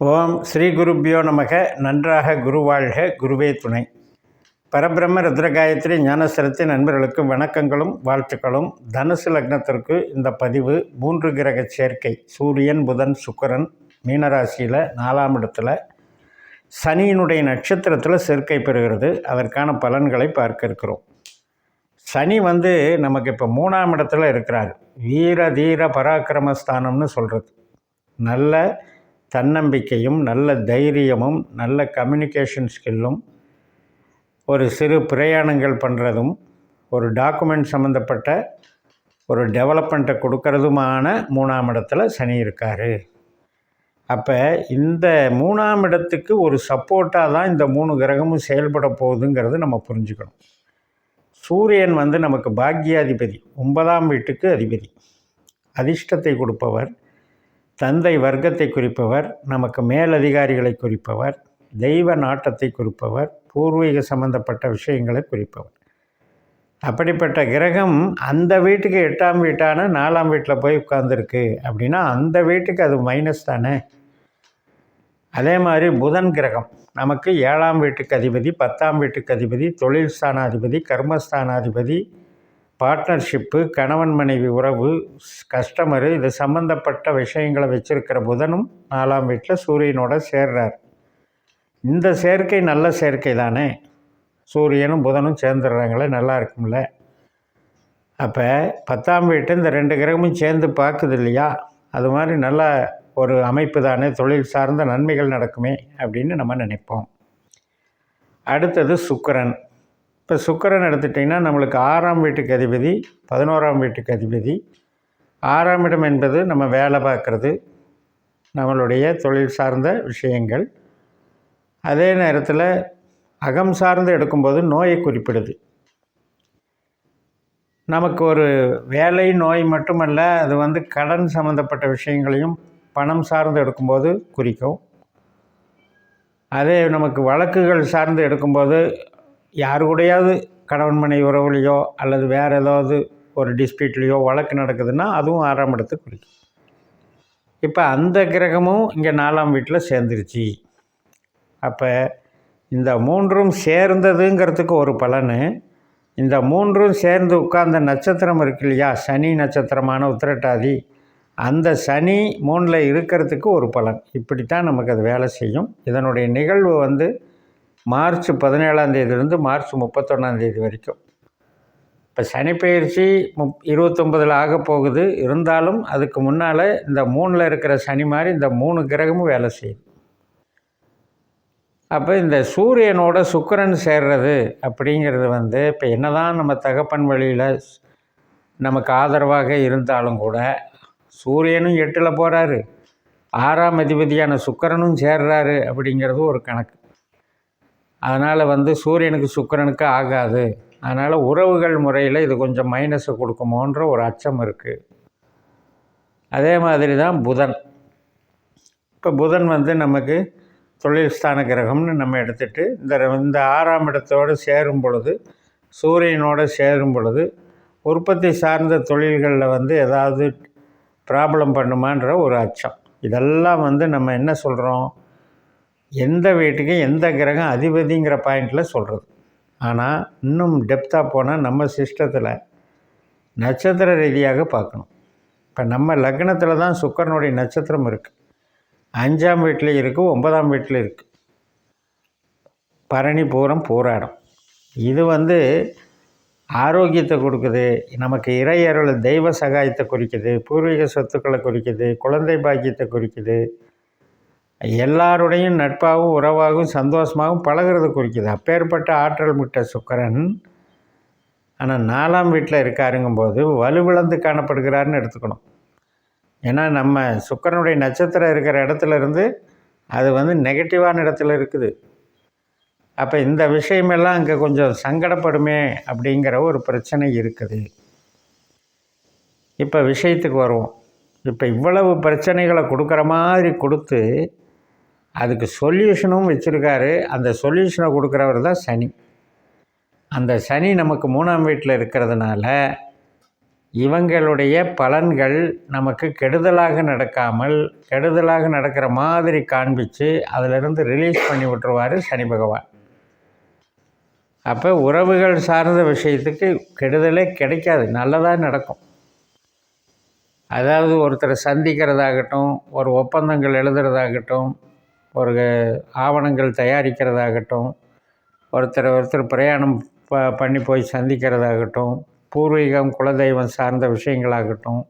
ஓம் ஸ்ரீ குருப்பியோ நமக. நன்றாக குருவாழ்க குருவே துணை. பரபிரம்ம ருத்ரகாயத்ரி ஞானசரத்தி நண்பர்களுக்கு வணக்கங்களும் வாழ்த்துக்களும். தனுசு லக்னத்திற்கு இந்த பதிவு மூன்று கிரக சேர்க்கை. சூரியன் புதன் சுக்கரன் மீனராசியில் நாலாம் இடத்துல. சனியினுடைய நட்சத்திரத்தில் சேர்க்கை பெறுகிறது. அதற்கான பலன்களை பார்க்க இருக்கிறோம். சனி வந்து நமக்கு இப்போ மூணாம் இடத்துல இருக்கிறார். வீர தீர பராக்கிரமஸ்தானம்னு சொல்கிறது நல்ல தன்னம்பிக்கையும் நல்ல தைரியமும் நல்ல கம்யூனிகேஷன் ஸ்கில்லும் ஒரு சிறு பிரயாணங்கள் பண்ணுறதும் ஒரு டாக்குமெண்ட் சம்மந்தப்பட்ட ஒரு டெவலப்மெண்ட்டை கொடுக்கறதுமான மூணாம் இடத்துல சனி இருக்கார். அப்போ இந்த மூணாம் இடத்துக்கு ஒரு சப்போர்ட்டாக தான் இந்த மூணு கிரகமும் செயல்பட போகுதுங்கிறது நம்ம புரிஞ்சுக்கணும். சூரியன் வந்து நமக்கு பாக்யாதிபதி ஒன்பதாம் வீட்டுக்கு அதிபதி. அதிர்ஷ்டத்தை கொடுப்பவர். தந்தை வர்க்கத்தை குறிப்பவர் நமக்கு மேலதிகாரிகளை குறிப்பவர் தெய்வ நாட்டத்தை குறிப்பவர் பூர்வீக சம்பந்தப்பட்ட விஷயங்களை குறிப்பவர். அப்படிப்பட்ட கிரகம் அந்த வீட்டுக்கு எட்டாம் வீட்டான நாலாம் வீட்டில் போய் உட்கார்ந்துருக்கு அப்படின்னா அந்த வீட்டுக்கு அது மைனஸ் தானே? அதே மாதிரி புதன் கிரகம் நமக்கு ஏழாம் வீட்டுக்கு அதிபதி பத்தாம் வீட்டுக்கு அதிபதி தொழில் ஸ்தானாதிபதி கர்மஸ்தானாதிபதி பார்ட்னர்ஷிப்பு கணவன் மனைவி உறவு கஸ்டமரு இது சம்மந்தப்பட்ட விஷயங்களை வச்சுருக்கிற புதனும் நாலாம் வீட்டில் சூரியனோட சேர்றார். இந்த சேர்க்கை நல்ல சேர்க்கை தானே? சூரியனும் புதனும் சேர்ந்துடுறாங்களே நல்லா இருக்கும்ல. அப்போ பத்தாம் வீட்டு இந்த ரெண்டு கிரகமும் சேர்ந்து பார்க்குது இல்லையா? அது மாதிரி நல்ல ஒரு அமைப்பு தானே தொழில் சார்ந்த நன்மைகள் நடக்குமே அப்படின்னு நம்ம நினைப்போம். அடுத்தது சுக்கரன். இப்போ சுக்கரன் எடுத்துட்டிங்கன்னா நம்மளுக்கு ஆறாம் வீட்டுக்கு அதிபதி பதினோராம் வீட்டுக்கு அதிபதி. ஆறாம் இடம் என்பது நம்ம வேலை பார்க்குறது நம்மளுடைய தொழில் சார்ந்த விஷயங்கள். அதே நேரத்தில் அகம் சார்ந்து எடுக்கும்போது நோயை குறிப்பிடுது. நமக்கு ஒரு வேலை நோய் மட்டுமல்ல அது வந்து கடன் சம்மந்தப்பட்ட விஷயங்களையும் பணம் சார்ந்து எடுக்கும்போது குறிக்கும். அதே நமக்கு வழக்குகள் சார்ந்து எடுக்கும்போது யார் கூடயாவது கணவன் மனைவி உறவுலையோ அல்லது வேறு ஏதாவது ஒரு டிஸ்பியூட்லேயோ வழக்கு நடக்குதுன்னா அதுவும் ஆறாம் இடத்தை குறிக்கும். இப்போ அந்த கிரகமும் இங்கே நாலாம் வீட்டில் சேர்ந்துருச்சு. அப்போ இந்த மூன்றும் சேர்ந்ததுங்கிறதுக்கு ஒரு பலன். இந்த மூன்றும் சேர்ந்து உட்கார்ந்த நட்சத்திரம் இருக்கு இல்லையா? சனி நட்சத்திரமான உத்திரட்டாதி. அந்த சனி மூணில் இருக்கிறதுக்கு ஒரு பலன். இப்படித்தான் நமக்கு அது வேலை செய்யும். இதனுடைய நிகழ்வு வந்து மார்ச் பதினேழாம் தேதியிலேருந்து மார்ச் முப்பத்தொன்னாம் தேதி வரைக்கும். இப்போ சனிப்பெயர்ச்சி முப் இருபத்தொம்பதில் ஆக போகுது. இருந்தாலும் அதுக்கு முன்னால் இந்த மூணில் இருக்கிற சனி மாதிரி இந்த மூணு கிரகமும் வேலை செய்யுது. அப்போ இந்த சூரியனோட சுக்கிரன் சேர்றது அப்படிங்கிறது வந்து இப்போ என்னதான் நம்ம தகப்பன் வழியில் நமக்கு ஆதரவாக இருந்தாலும் கூட சூரியனும் எட்டில் போகிறாரு ஆறாம் அதிபதியான சுக்கரனும் சேர்றாரு அப்படிங்கிறது ஒரு கணக்கு. அதனால் வந்து சூரியனுக்கு சுக்கிரனுக்கு ஆகாது. அதனால் உறவுகள் முறையில் இது கொஞ்சம் மைனஸை கொடுக்குமோன்ற ஒரு அச்சம் இருக்குது அதே மாதிரி தான் புதன். இப்போ புதன் வந்து நமக்கு தொழில் ஸ்தான கிரகம்னு நம்ம எடுத்துகிட்டு இந்த இந்த ஆறாம் இடத்தோடு சேரும் பொழுது சூரியனோடு சேரும் பொழுது உற்பத்தி சார்ந்த தொழில்களில் வந்து ஏதாவது ப்ராப்ளம் பண்ணுமான்ற ஒரு அச்சம். இதெல்லாம் வந்து நம்ம என்ன சொல்கிறோம் எந்த வீட்டுக்கு எந்த கிரகம் அதிபதிங்கிற பாயிண்டில் சொல்கிறது ஆனால் இன்னும் டெப்த்தாக போனால் நம்ம சிஸ்டத்தில் நட்சத்திர ரீதியாக பார்க்கணும். இப்போ நம்ம லக்னத்தில் தான் சுக்கரனுடைய நட்சத்திரம் இருக்குது அஞ்சாம் வீட்டில் இருக்குது ஒன்பதாம் வீட்டில் இருக்குது பரணி பூரம் போராடும். இது வந்து ஆரோக்கியத்தை கொடுக்குது நமக்கு இறையருள் தெய்வ சகாயத்தை குறிக்குது பூர்வீக சொத்துக்களை குறிக்குது குழந்தை பாக்கியத்தை குறிக்குது. எல்லாருடையும் நட்பாகவும் உறவாகவும் சந்தோஷமாகவும் பழகிறது குறிக்குது. அப்பேற்பட்ட ஆற்றல் மிட்ட சுக்கரன் ஆனால் நாலாம் வீட்டில் இருக்காருங்கும்போது வலுவிழந்து காணப்படுகிறாருன்னு எடுத்துக்கணும். ஏன்னா நம்ம சுக்கரனுடைய நட்சத்திரம் இருக்கிற இடத்துல இருந்து அது வந்து நெகட்டிவான இடத்துல இருக்குது. அப்போ இந்த விஷயமெல்லாம் அங்கே கொஞ்சம் சங்கடப்படுமே அப்படிங்கிற ஒரு பிரச்சனை இருக்குது. இப்போ விஷயத்துக்கு வருவோம். இப்போ இவ்வளவு பிரச்சனைகளை கொடுக்குற மாதிரி கொடுத்து அதுக்கு சொல்யூஷனும் வச்சுருக்காரு. அந்த சொல்யூஷனை கொடுக்குறவர் தான் சனி. அந்த சனி நமக்கு மூணாம் வீட்டில் இருக்கிறதுனால இவங்களுடைய பலன்கள் நமக்கு கெடுதலாக நடக்காமல் கெடுதலாக நடக்கிற மாதிரி காண்பித்து அதிலிருந்து ரிலீஸ் பண்ணி விட்டுருவார் சனி பகவான். அப்போ உறவுகள் சார்ந்த விஷயத்துக்கு கெடுதலே கிடைக்காது. நல்லதாக நடக்கும். அதாவது ஒருத்தரை சந்திக்கிறதாகட்டும் ஒரு ஒப்பந்தங்கள் எழுதுறதாகட்டும் ஒரு ஆவணங்கள் தயாரிக்கிறதாகட்டும் ஒருத்தர் ஒருத்தர் பிரயாணம் ப பண்ணி போய் சந்திக்கிறதாகட்டும் பூர்வீகம் குலதெய்வம் சார்ந்த விஷயங்களாகட்டும்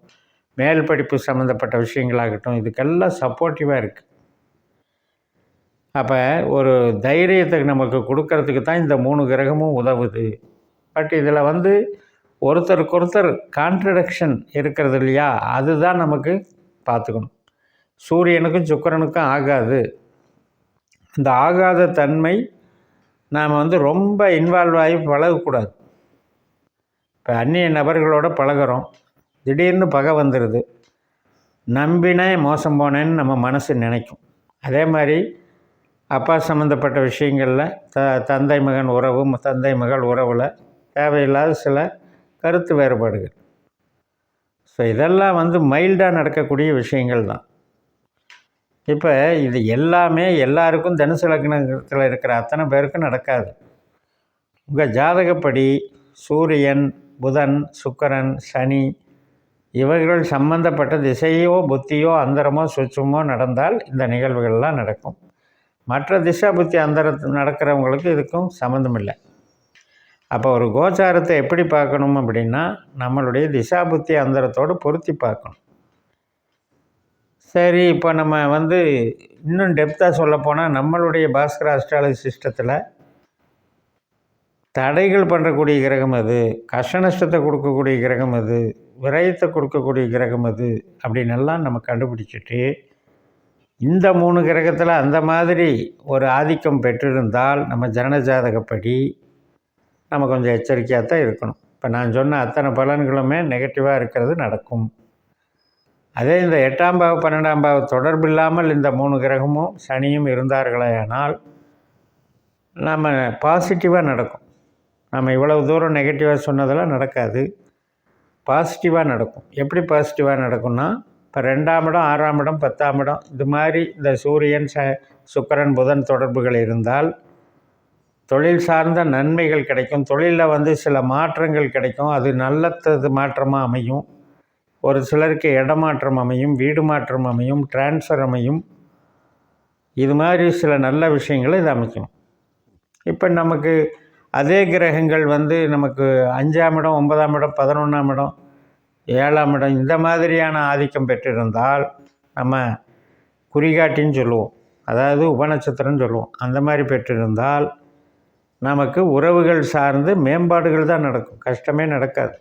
மேல் படிப்பு சம்மந்தப்பட்ட விஷயங்களாகட்டும் இதுக்கெல்லாம் சப்போர்ட்டிவாக இருக்குது அப்போ ஒரு தைரியத்தை நமக்கு கொடுக்கறதுக்கு தான் இந்த மூணு கிரகமும் உதவுது. பட் இதில் வந்து ஒருத்தருக்கு ஒருத்தர் கான்ட்ரடக்ஷன் இருக்கிறது இல்லையா? அதுதான் நமக்கு பார்த்துக்கணும். சூரியனுக்கும் சுக்கரனுக்கும் ஆகாது. இந்த ஆகாத தன்மை நாம் வந்து ரொம்ப இன்வால்வ் ஆகி பழகக்கூடாது. இப்போ அந்நிய நபர்களோட பழகிறோம். திடீர்னு பகை வந்துடுது நம்பினே மோசம் போனேன்னு நம்ம மனசு நினைக்கும். அதே மாதிரி அப்பா சம்மந்தப்பட்ட விஷயங்களில் த தந்தை மகன் உறவு தந்தை மகள் உறவில் தேவையில்லாத சில கருத்து வேறுபாடுகள். ஸோ இதெல்லாம் வந்து மைல்டாக நடக்கக்கூடிய விஷயங்கள் தான் இப்போ இது எல்லாமே எல்லாருக்கும் தனுசு லக்னத்தில் இருக்கிற அத்தனை பேருக்கும் நடக்காது. உங்கள் ஜாதகப்படி சூரியன் புதன் சுக்கரன் சனி இவர்கள் சம்பந்தப்பட்ட திசையோ புத்தியோ அந்தரமோ சுச்சமோ நடந்தால் இந்த நிகழ்வுகள்லாம் நடக்கும். மற்ற திசா புத்தி அந்தர நடக்கிறவங்களுக்கு இதுக்கும் சம்மந்தம் இல்லை அப்போ ஒரு கோச்சாரத்தை எப்படி பார்க்கணும் அப்படின்னா நம்மளுடைய திசா புத்தி அந்தரத்தோடு பொருத்தி பார்க்கணும். சரி இப்போ நம்ம வந்து இன்னும் டெப்த்தாக சொல்லப்போனால் நம்மளுடைய பாஸ்கர் அஸ்ட்ராலஜி சிஸ்டத்தில் தடைகள் பண்ணுறக்கூடிய கிரகம் அது கஷ்ட நஷ்டத்தை கொடுக்கக்கூடிய கிரகம் அது விரயத்தை கொடுக்கக்கூடிய கிரகம் அது அப்படின்னு எல்லாம் நம்ம கண்டுபிடிச்சிட்டு இந்த மூணு கிரகத்தில் அந்த மாதிரி ஒரு ஆதிக்கம் பெற்றிருந்தால் நம்ம ஜனன ஜாதகப்படி நம்ம கொஞ்சம் எச்சரிக்கையாக தான் இருக்கணும். இப்போ நான் சொன்ன அத்தனை பலன்களுமே நெகட்டிவாக இருக்கிறது நடக்கும். அதே இந்த எட்டாம் பாவ பன்னெண்டாம் பாவ தொடர்பு இல்லாமல் இந்த மூணு கிரகமும் சனியும் இருந்தார்களேனால் நம்ம பாசிட்டிவாக நடக்கும். நம்ம இவ்வளவு தூரம் நெகட்டிவாக சொன்னதெல்லாம் நடக்காது. பாசிட்டிவாக நடக்கும். எப்படி பாசிட்டிவாக நடக்கும்னா இப்போ ரெண்டாம் இடம் ஆறாம் இடம் பத்தாம் இடம் இது மாதிரி இந்த சூரியன் ச சுக்கரன் புதன் தொடர்புகள் இருந்தால் தொழில் சார்ந்த நன்மைகள் கிடைக்கும். தொழிலில் வந்து சில மாற்றங்கள் கிடைக்கும். அது நல்லது மாற்றமாக அமையும். ஒரு சிலருக்கு இடமாற்றம் அமையும் வீடு மாற்றம் அமையும் டிரான்ஸ்ஃபர் அமையும். இது மாதிரி சில நல்ல விஷயங்களை இது அமைக்கும் இப்போ நமக்கு அதே கிரகங்கள் வந்து நமக்கு அஞ்சாம் இடம் ஒன்பதாம் இடம் பதினொன்றாம் இடம் ஏழாம் இடம் இந்த மாதிரியான ஆதிக்கம் பெற்றிருந்தால் நம்ம குறிகாட்டின்னு சொல்லுவோம். அதாவது உபநட்சத்திரம்னு சொல்லுவோம். அந்த மாதிரி பெற்றிருந்தால் நமக்கு உறவுகள் சார்ந்து மேம்பாடுகள் தான் நடக்கும். கஷ்டமே நடக்காது.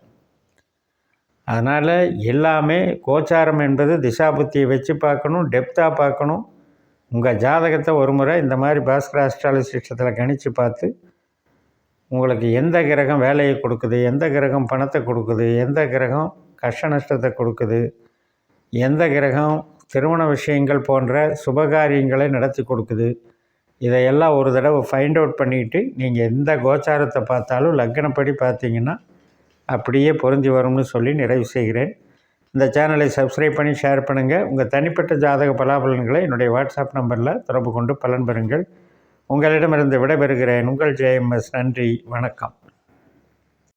அதனால் எல்லாமே கோச்சாரம் என்பது திசாபுத்தியை வச்சு பார்க்கணும் டெப்த்தாக பார்க்கணும். உங்கள் ஜாதகத்தை ஒரு முறை இந்த மாதிரி பாஸ்கர் ஆஸ்ட்ராலஜி சிஸ்டத்தில் கணித்து பார்த்து உங்களுக்கு எந்த கிரகம் வேலையை கொடுக்குது எந்த கிரகம் பணத்தை கொடுக்குது எந்த கிரகம் கஷ்ட நஷ்டத்தை கொடுக்குது எந்த கிரகம் திருமண விஷயங்கள் போன்ற சுபகாரியங்களை நடத்தி கொடுக்குது இதையெல்லாம் ஒரு தடவை ஃபைண்ட் அவுட் பண்ணிக்கிட்டு நீங்கள் எந்த கோச்சாரத்தை பார்த்தாலும் லக்னப்படி பார்த்தீங்கன்னா அப்படியே பொருந்தி வரும்னு சொல்லி நிறைவு செய்கிறேன். இந்த சேனலை சப்ஸ்கிரைப் பண்ணி ஷேர் பண்ணுங்கள் உங்கள் தனிப்பட்ட ஜாதக பலாபலன்களை என்னுடைய வாட்ஸ்அப் நம்பரில் தொடர்பு கொண்டு பலன் பெறுங்கள். உங்களிடமிருந்து விடைபெறுகிறேன். உங்கள் ஜேஎம்எஸ் நன்றி. வணக்கம்.